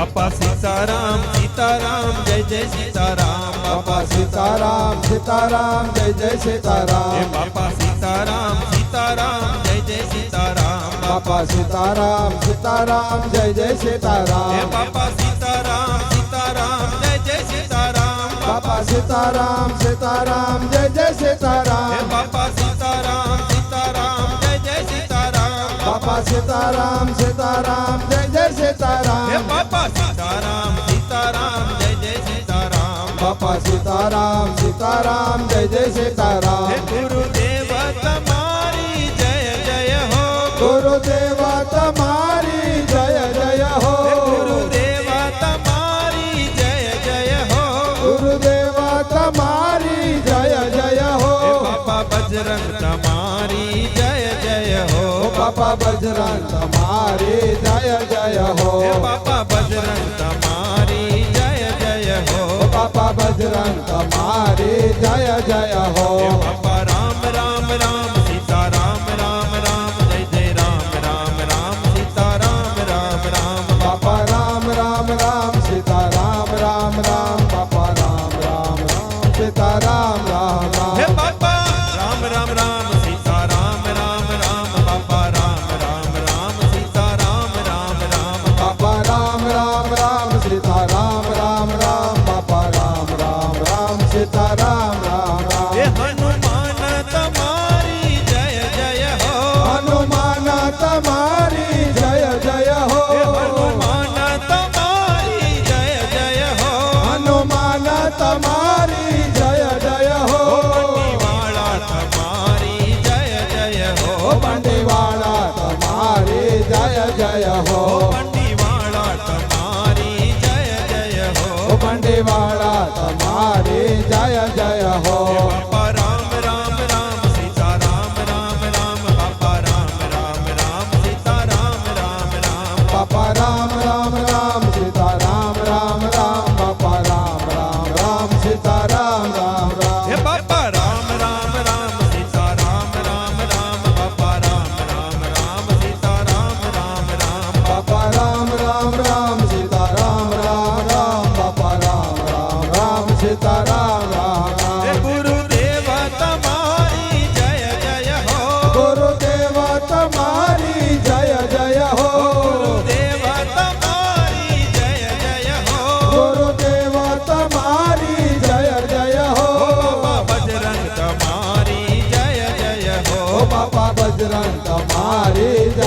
बापा सीताराम सीताराम जय जय सीताराम। बापा सीताराम सीताराम जय जय सीताराम। बापा सीताराम सीताराम जय जय सीताराम। बापा सीताराम सीताराम जय जय सीताराम। बापा सीताराम सीताराम जय जय सीताराम। बापा सीताराम सीताराम जय जय सीताराम। बापा બાપા સીતારામ સીતારામ જય જય સીતારામ. હે બાપા સીતારામ સીતારામ જય જય સીતારામ. બાપા સીતારામ સીતારામ જય જય સીતારામ. હે ગુરુદેવ बाबा बजरंग तमारे जय जय हो। बाबा बजरंग तमारे जय जय हो। बाबा बजरंग तमारे जय जय हो बाबा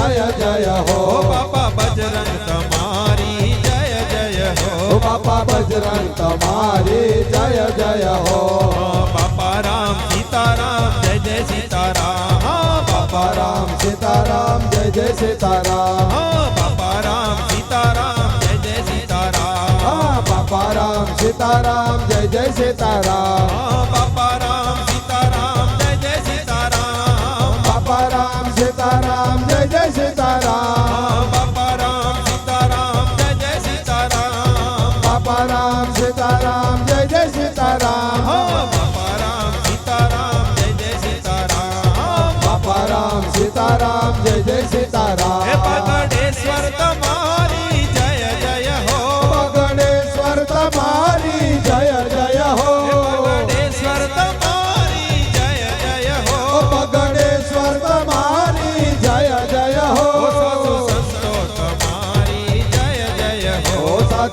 જય જય હો. બાપા બજરંગ તમારી જય જય હો. બાપા બજરંગ તમારી જય જય હો. બાપા રામ સીતારામ જય જય સીતારામ. બાપા રામ સીતારામ જય જય સીતારામ. બાપા રામ સીતારામ જય જય સીતારામ. બાપા રામ સીતારામ જય જય સીતારામ.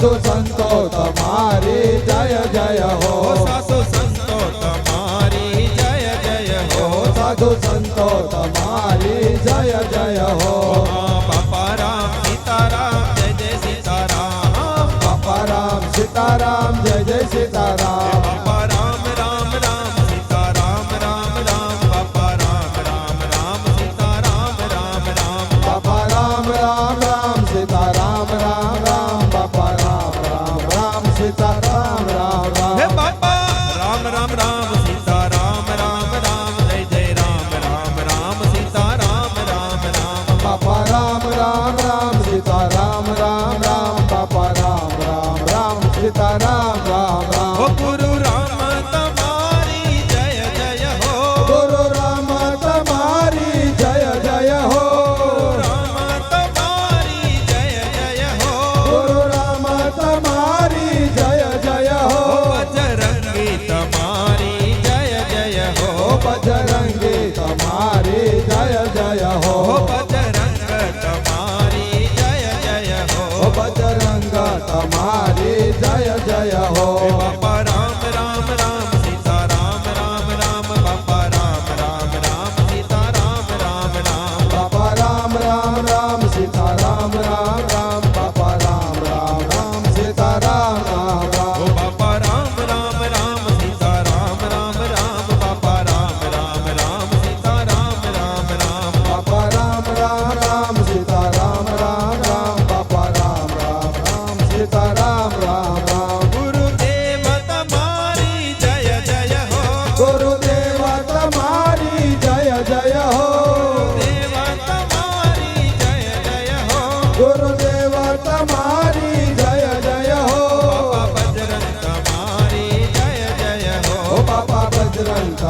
सासो संतो तमारे जय जय हो। सासो संतो तमारे जय जय हो। सासो संतो तमारे जय जय हो।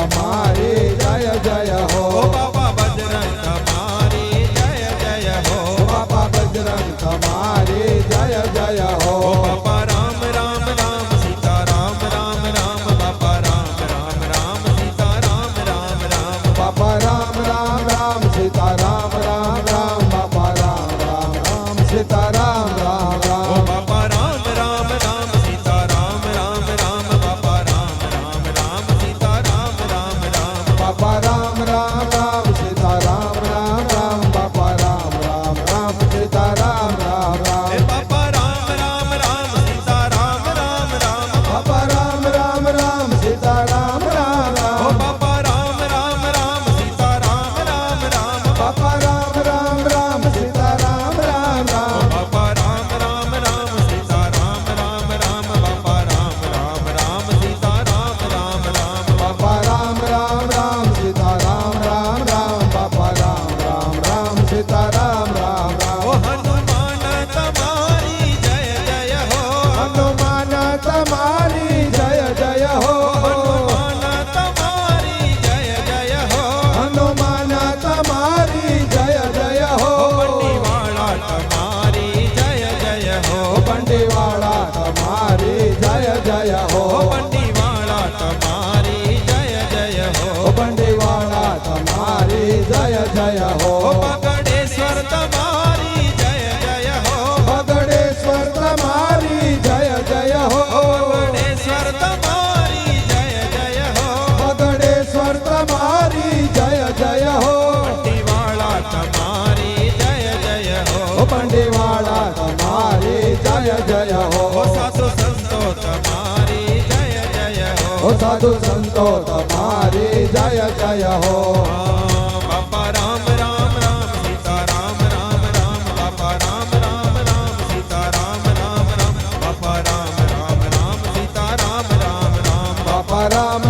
Amar. જય હો ઓ સાધુ સંતો તમારી જય જય હો ઓ સાધુ સંતો તમારી જય જય હો બાપા રામ રામ રામ સીતા રામ રામ રામ બાપા રામ રામ રામ સીતા રામ રામ રામ બાપા રામ રામ રામ સીતા રામ રામ રામ બાપા રામ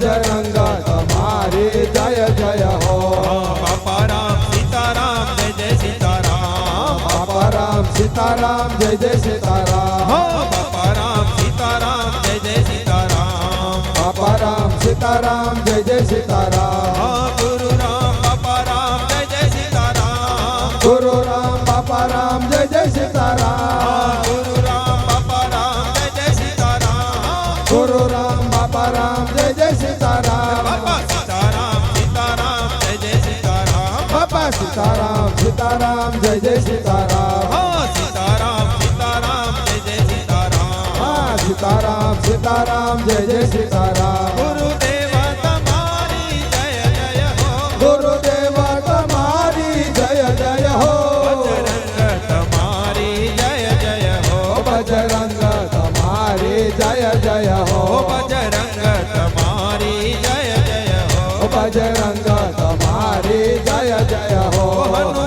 Yeah. सीताराम जय जय सीताराम। हाँ, सीताराम सीताराम जय जय सीताराम। हाँ, सीताराम सीताराम जय जय सीताराम। तुम्हारी जय जय हो। गुरुदेवा तुम्हारी जय जय हो। बजरंग तुम्हारी जय जय हो। बजरंग तुम्हारी जय जय हो। तुम्हारी जय जय हो। बजरंग तुम्हारी जय जय हो।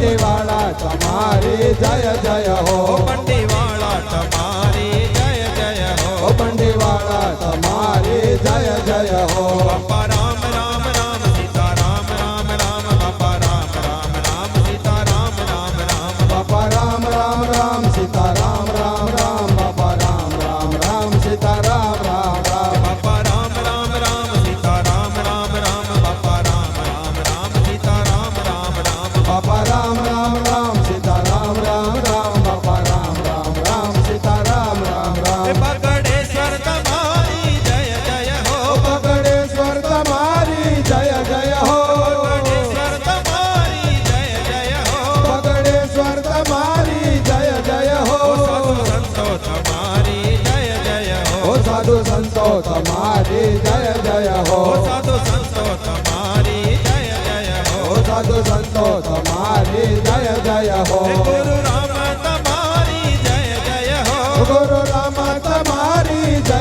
પંડીવાળા તમારે જય જય હો. બંટીવાળા તમારે જય જય હો. બંટીવાળા તમારે જય જય હો. બાપા સાધુ સંતો તમારી જય જય હો। ગુરુ રામ તમારી જય જય હો। ગુરુ રામ તમારી જય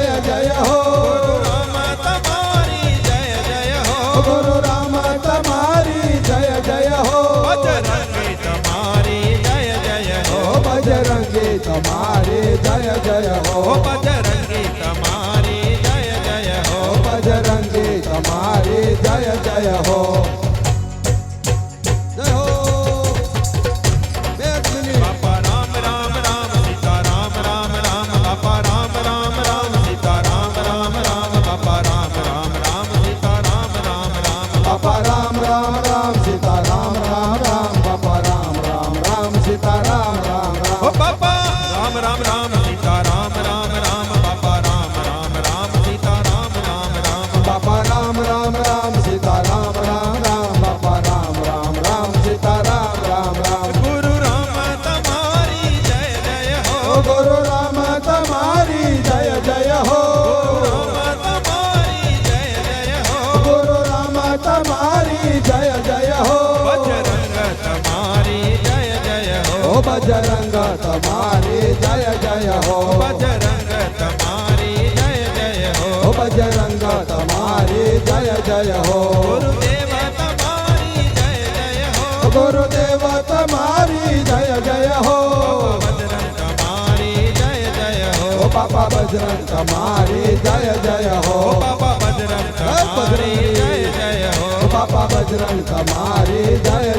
જય હો। ગુરુ રામ તમારી જય જય હો। બજરંગી તમારી જય જય હો। બજરંગી તમારી જય જય હો। બજરંગી તમારી જય જય હો। બજરંગી તમારી જય જય હો। बजरंग तुम्हारे जय जय हो। बजरंग तुम्हारे जय जय हो। बजरंग तुम्हारे जय जय हो। गुरुदेव तुम्हारी जय जय हो। गुरुदेव तुम्हारी जय जय हो। बजरंग तुम्हारी जय जय हो। पापा बजरंग तुम्हारी जय जय हो। पापा बजरंग तुम्हारी जय जय हो। पापा बजरंग तुम्हारी जय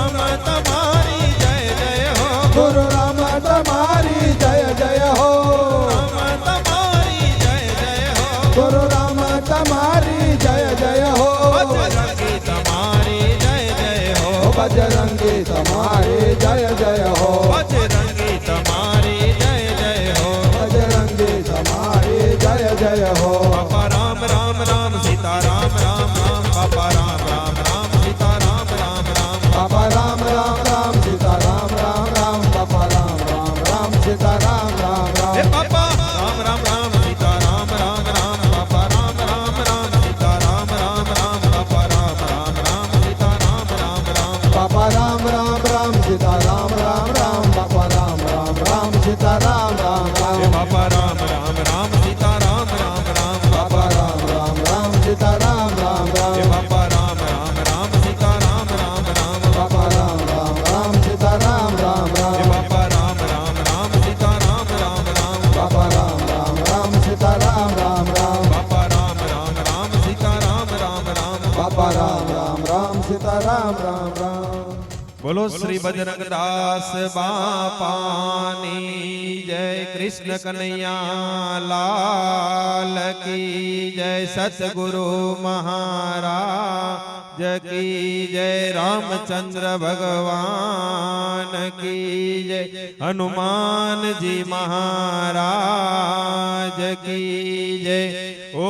અમારી જય જય હો. बोलो श्री बजरंग दास पानी। जय कृष्ण कन्हैया लाल की जय सतगुरु महाराज की जय रामचंद्र भगवान की जय हनुमान जी महाराज की जय। ओ